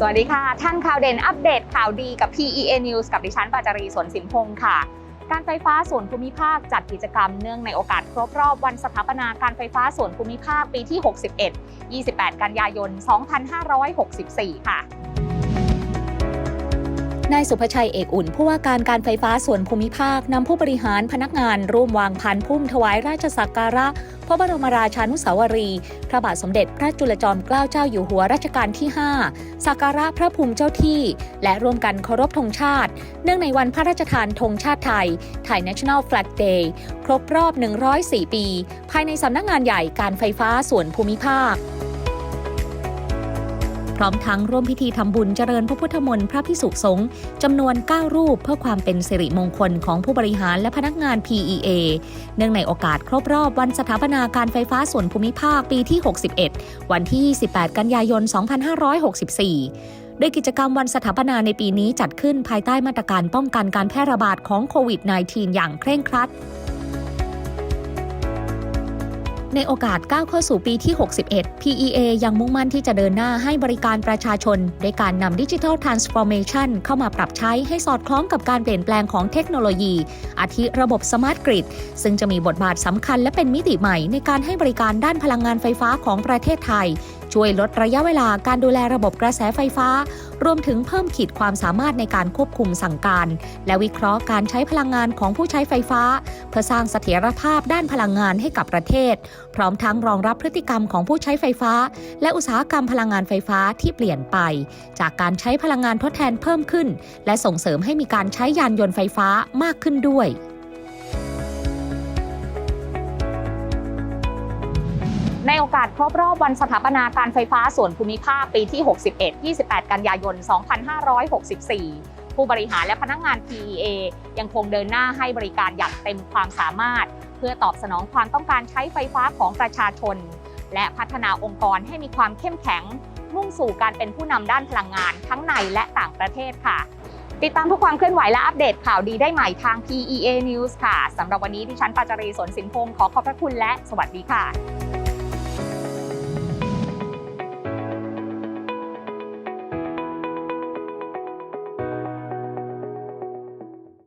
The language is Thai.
สวัสดีค่ะ ท่านข่าวเด่นอัปเดตข่าวดีกับ PEA News กับดิฉันปาจารีสวนสินพงค์ค่ะ การไฟฟ้าส่วนภูมิภาคจัดกิจกรรมเนื่องในโอกาสครบรอบวันสถาปนาการไฟฟ้าส่วนภูมิภาคปีที่ 61 28 กันยายน 2564 ค่ะ นายสุภชัยเอกอุ่นผู้ว่าการการไฟฟ้าส่วนภูมิภาคนำผู้บริหารพนักงานร่วมวางพันพุ่มถวายราชสักการะ พระบรมราชานุสาวรี พระบาทสมเด็จพระจุลจอมเกล้าเจ้าอยู่หัวรัชกาลที่ 5 สักการะพระภูมิเจ้าที่ และร่วมกันเคารพธงชาติ เนื่องในวันพระราชทานธงชาติไทยไทย National Flag Day ครบรอบ 104 ปี ภายในสำนักงานใหญ่การไฟฟ้าส่วนภูมิภาค พร้อมทั้งร่วมพิธีทำบุญเจริญพระพุทธมนต์พระพิสุสงฆ์จำนวน 9 รูปเพื่อความเป็นสิริมงคลของผู้บริหารและพนักงาน PEA เนื่องในโอกาสครบรอบวันสถาปนาการไฟฟ้าส่วนภูมิภาคปีที่ 61 วันที่28กันยายน 2564โดยกิจกรรมวันสถาปนาในปีนี้จัดขึ้นภายใต้มาตรการป้องกันการแพร่ระบาดของโควิด -19 อย่างเคร่งครัด ในโอกาสก้าวเข้าสู่ปีที่ 61 PEA ยังมุ่งมั่นที่จะเดินหน้าให้บริการประชาชนด้วยการนำดิจิทัลทรานส์ฟอร์เมชันเข้ามาปรับใช้ให้สอดคล้องกับการเปลี่ยนแปลงของเทคโนโลยี อาทิระบบสมาร์ทกริดซึ่งจะมีบทบาทสำคัญและเป็นมิติใหม่ในการให้บริการด้านพลังงานไฟฟ้าของประเทศไทย ช่วยลดระยะเวลาการดูแลระบบกระแสไฟฟ้า รวมถึงเพิ่มขีดความสามารถในการควบคุมสั่งการ และวิเคราะห์การใช้พลังงานของผู้ใช้ไฟฟ้า เพื่อสร้างเสถียรภาพด้านพลังงานให้กับประเทศ พร้อมทั้งรองรับพฤติกรรมของผู้ใช้ไฟฟ้า และอุตสาหกรรมพลังงานไฟฟ้าที่เปลี่ยนไป จากการใช้พลังงานทดแทนเพิ่มขึ้น และส่งเสริมให้มีการใช้ยานยนต์ไฟฟ้ามากขึ้นด้วย ในโอกาสครบรอบวันสถาปนาการไฟฟ้าส่วนภูมิภาคปีที่ 61 28 กันยายน 2564 ผู้บริหารและพนักงาน PEA ยังคงเดินหน้าให้บริการอย่างเต็มความสามารถ เพื่อตอบสนองความต้องการใช้ไฟฟ้าของประชาชน และพัฒนาองค์กรให้มีความเข้มแข็ง มุ่งสู่การเป็นผู้นำด้านพลังงานทั้งในและต่างประเทศค่ะ ติดตามทุกความเคลื่อนไหวและอัปเดตข่าวดีได้ใหม่ทาง PEA News ค่ะสำหรับวันนี้ดิฉันปาจารีสนสินพงศ์ขอขอบพระคุณและสวัสดีค่ะ